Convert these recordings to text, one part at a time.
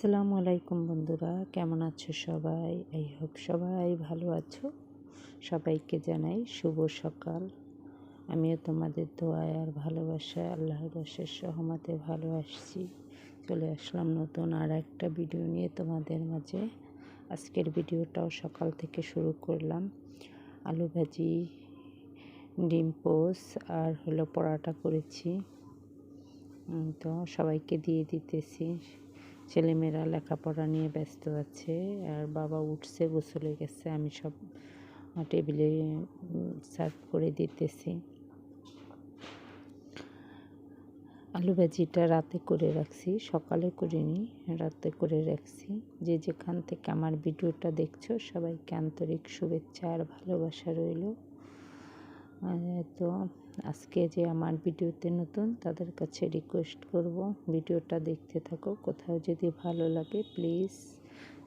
আসসালামু আলাইকুম বন্ধুরা, কেমন আছো সবাই? আই হোপ সবাই ভালো আছো। সবাইকে জানাই শুভ সকাল। আমিও তোমাদের দোয়ায় আর ভালোবাসায়, আল্লাহর রসের সহমতে ভালো আসছি। চলে আসলাম নতুন আর একটা ভিডিও নিয়ে তোমাদের মাঝে। আজকের ভিডিওটাও সকাল থেকে শুরু করলাম। আলু ভাজি, ডিম পোস আর হলো পরাটা করেছি। তো সবাইকে দিয়ে দিতেছি। ছেলেমেয়েরা লেখাপড়া নিয়ে ব্যস্ত আছে, আর বাবা উঠছে, গোসলে গেছে, আমি সব টেবিলে সার্ভ করে দিতেছি। আলু ভাজিটা রাতে করে রাখছি, সকালে করিনি, রাতে করে রাখছি। যে যেখান থেকে আমার ভিডিওটা দেখছ, সবাইকে আন্তরিক শুভেচ্ছা আর ভালোবাসা রইল। তো আজকে যে আমার ভিডিওতে নতুন, তাদের কাছে রিকোয়েস্ট করব ভিডিওটা দেখতে থাকো। কোথাও যদি ভালো লাগে প্লিজ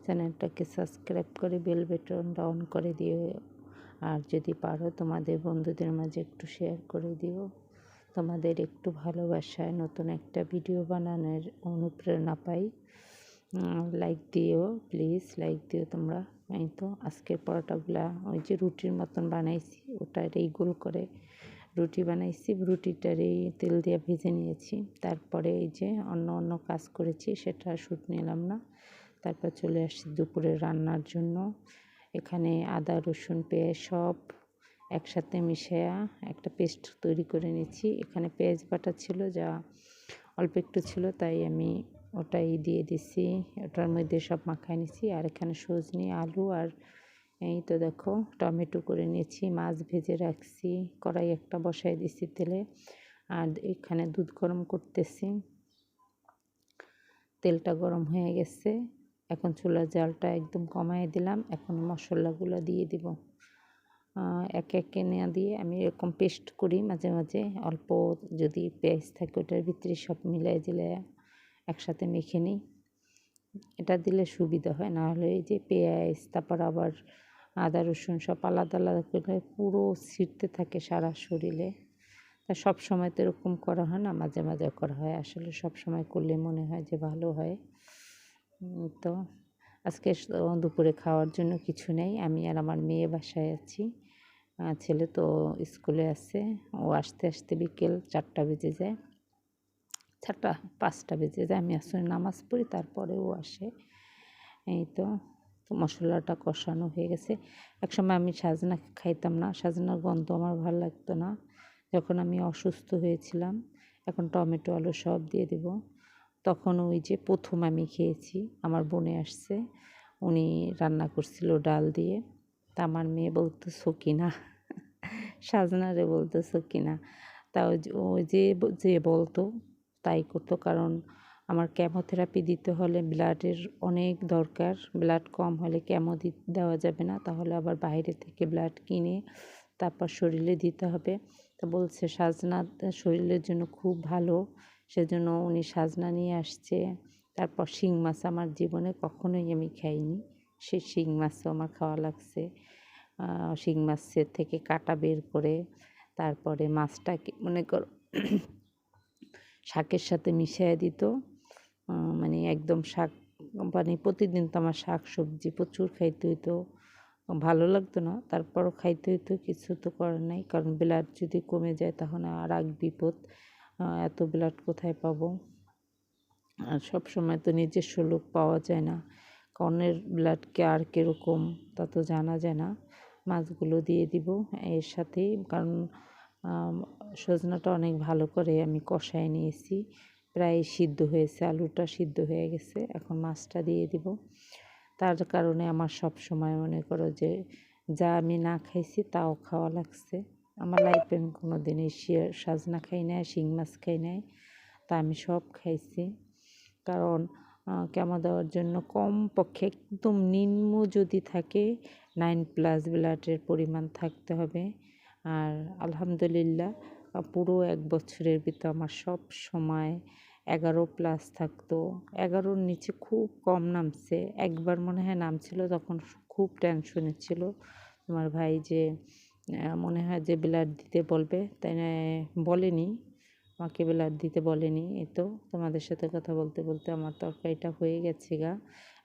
চ্যানেলটাকে সাবস্ক্রাইব করে বেল বেটনটা অন করে দিও। আর যদি পারো তোমাদের বন্ধুদের মাঝে একটু শেয়ার করে দিও। তোমাদের একটু ভালোবাসায় নতুন একটা ভিডিও বানানোর অনুপ্রেরণা পাই। লাইক দিও প্লিজ লাইক দিও তোমরা। এই তো আজকের পরোটাগুলা ওই যে রুটির মতন বানাইছি, ওটা গোল করে রুটি বানাইছি রুটিটার এই তেল দিয়ে ভেজে নিয়েছি। তারপরে এই যে অন্য অন্য কাজ করেছি, সেটা শ্যুট নিলাম না। তারপর চলে আসছি দুপুরে রান্নার জন্য। এখানে আদা, রসুন, পেঁয়াজ সব একসাথে মিশিয়ে একটা পেস্ট তৈরি করে নিয়েছি। এখানে পেঁয়াজ বাটা ছিল, যা অল্প একটু ছিল, তাই আমি ওটাই দিয়ে দিছি। ওটার মধ্যে সব মাখাই নিছি। আর এখানে সজনি, আলু আর এই তো দেখো, টমেটো করে নিয়েছি, মাছ ভেজে রাখছি, কড়াই একটা বসাই দিছি তেলে, আর এখানে দুধ গরম করতেছি। তেলটা গরম হয়ে গেছে, এখন চুলার জালটা একদম কমাই দিলাম, এখন মশলাগুলো দিয়ে দিব। এক একে নেওয়া দিয়ে আমি এরকম পেস্ট করি মাঝে মাঝে, অল্প যদি পেঁয়াজ থাকে ওটার ভিতরে সব মিলাই দিলে একসাথে মেখে নিই। এটা দিলে সুবিধা হয়, না হলে এই যে পেঁয়াজ, তারপর আবার আদা, রসুন সব আলাদা আলাদা করলে পুরো ছিটতে থাকে সারা শরীরে। তা সব সময় তো এরকম করা হয় না, মাঝে মাঝে করা হয়। আসলে সব সময় করলে মনে হয় যে ভালো হয়। তো আজকে দুপুরে খাওয়ার জন্য কিছু নেই। আমি আর আমার মেয়ে বাসায় আছি। ছেলে তো স্কুলে আছে। ও আসতে আসতে বিকেল চারটা বেজে যায়। চারটা, পাঁচটা বেজে যায়। আমি আসলে নামাজ পড়ি, তারপরে ও আসে। এই তো মশলাটা কষানো হয়ে গেছে। একসময় আমি সাজনা খাইতাম না। সাজনার গন্ধ আমার ভালো লাগতো না। যখন আমি অসুস্থ হয়েছিলাম, এখন টমেটো, আলু সব দিয়ে দেব। তখন ওই যে প্রথম আমি খেয়েছি, আমার বোনে আসছে। উনি রান্না করছিল ডাল দিয়ে। তা আমার মেয়ে বলতো সকিনা সাজনারে বলতো সকিনা তা ওই যে যে বলতো, তাই করতো। কারণ আমার কেমোথেরাপি দিতে হলে ব্লাডের অনেক দরকার। ব্লাড কম হলে কেমো দেওয়া যাবে না। তাহলে আবার বাইরে থেকে ব্লাড কিনে তারপর শরীরে দিতে হবে। তো বলছে সাজনা শরীরের জন্য খুব ভালো। সেজন্য উনি সাজনা নিয়ে আসছে। তারপর শিং মাছ আমার জীবনে কখনোই আমি খাইনি। সে শিং মাছও আমার খাওয়া লাগছে। শিং মাছের থেকে কাটা বের করে তারপরে মাছটাকে মনে করো শাকের সাথে মিশিয়ে দিত। মানে একদম শাক মানে প্রতিদিন তো আমার শাক সবজি প্রচুর খাইতে হইতো। ভালো লাগতো না, তারপরও খাইতে হইতো, কিছু তো করার নাই। কারণ ব্লাড যদি কমে যায় তাহলে আর এক বিপদ এত ব্লাড কোথায় পাবো? আর সব সময় তো নিজস্ব লোক পাওয়া যায় না। কর্নের ব্লাডকে আর কীরকম তা তো জানা যায় না। মাছগুলো দিয়ে দিব এর সাথেই কারণ সজনাটা অনেক ভালো করে আমি কষায় নিয়েছি। প্রায় সিদ্ধ হয়েছে, আলুটা সিদ্ধ হয়ে গেছে, এখন মাছটা দিয়ে দিব। তার কারণে আমার সব সময় মনে করো যে, যা আমি না খাইছি তাও খাওয়া লাগছে। আমার লাইফে আমি কোনো দিনই সাজনা খাই নাই, শিং মাছ খাই নাই, তা আমি সব খাইছি। কারণ কেমন দেওয়ার জন্য কম পক্ষে একদম নিম্ন যদি থাকে নাইন প্লাস ব্লাডের পরিমাণ থাকতে হবে। আর আলহামদুলিল্লাহ পুরো এক বছরের ভিতর আমার সব সময় এগারো প্লাস থাকতো। এগারোর নিচে খুব কম নামছে। একবার মনে হয় নামছিল, তখন খুব টেনশনে ছিল। তোমার ভাই যে মনে হয় যে ব্লাড দিতে বলবে, তাই না, বলেনি। আমাকে বেলা দিতে বলেনি। এই তো তোমাদের সাথে কথা বলতে বলতে আমার তরকারিটা হয়ে গেছে গা।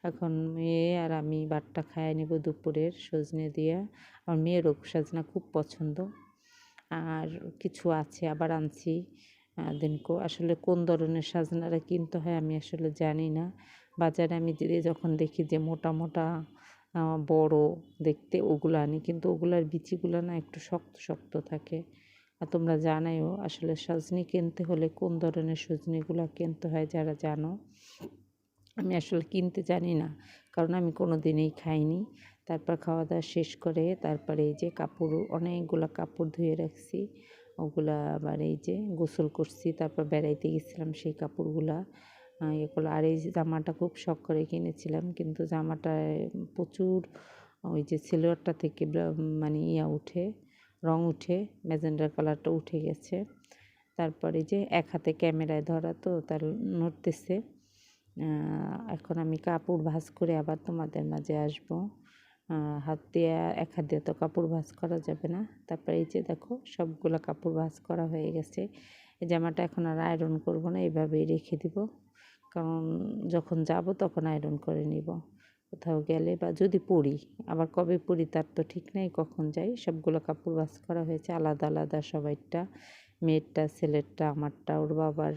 এখন মেয়ে আর আমি বাটটা খাইয়ে নেব দুপুরের সজনে দিয়ে। আমার মেয়েরও সাজনা খুব পছন্দ। আর কিছু আছে আবার আনছি দিনকো। আসলে কোন ধরনের সাজনারা কিনতে হয় আমি আসলে জানি না। বাজারে আমি যখন দেখি যে মোটা মোটা বড় দেখতে ওগুলো আনি, কিন্তু ওগুলার বিচিগুলো না একটু শক্ত শক্ত থাকে। আর তোমরা জানাইও আসলে সজনি কিনতে হলে কোন ধরনের সজনিগুলো কিনতে হয় যারা জানো? আমি আসলে কিনতে জানি না, কারণ আমি কোনো দিনই খাইনি। তারপর খাওয়া দাওয়া শেষ করে তারপরে এই যে কাপড়, অনেকগুলো কাপড় ধুয়ে রাখছি। ওগুলা আবার এই যে গোসল করছি, তারপর বেড়াইতে গেছিলাম সেই কাপড়গুলা। এগুলো আর এই জামাটা খুব শখ করে কিনেছিলাম, কিন্তু জামাটায় প্রচুর ওই যে সিলোয়ারটা থেকে মানে ইয়া উঠে, রং উঠে ম্যাজেন্ডার কালারটা উঠে গেছে। তারপরে যে এক হাতে ক্যামেরায় ধরা তো, তার নড়তেছে। এখন আমি কাপড় ভাজ করে আবার তোমাদের মাঝে আসব। হাত দিয়ে এক হাত দিয়ে তো কাপড় ভাঁজ করা যাবে না। তারপরে এই যে দেখো, সবগুলো কাপড় ভাঁজ করা হয়ে গেছে। এই জামাটা এখন আর আয়রন করব না, এইভাবেই রেখে দিব। কারণ যখন যাব তখন আয়রন করে নিব। কোথাও গেলে বা যদি পড়ি আবার কবে পড়ি তার তো ঠিক নেই, কখন যাই। সবগুলো কাপড় ভাজ করা হয়েছে, আলাদা আলাদা সবাইটা, মেয়েরটা, ছেলেরটা, আমারটা, ওর বাবার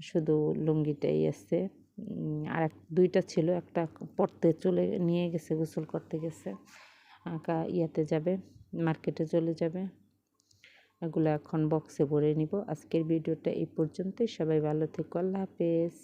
শুধু লুঙ্গিটাই আছে। আর এক, দুইটা ছিল। একটা পড়তে চলে নিয়ে গেছে, গোসল করতে গেছে। আঁকা ইয়াতে যাবে, মার্কেটে চলে যাবে। এগুলো এখন বক্সে ভরে নিব। আজকের ভিডিওটা এই পর্যন্তই। সবাই ভালো থেকো, আল্লাহ হাফেজ।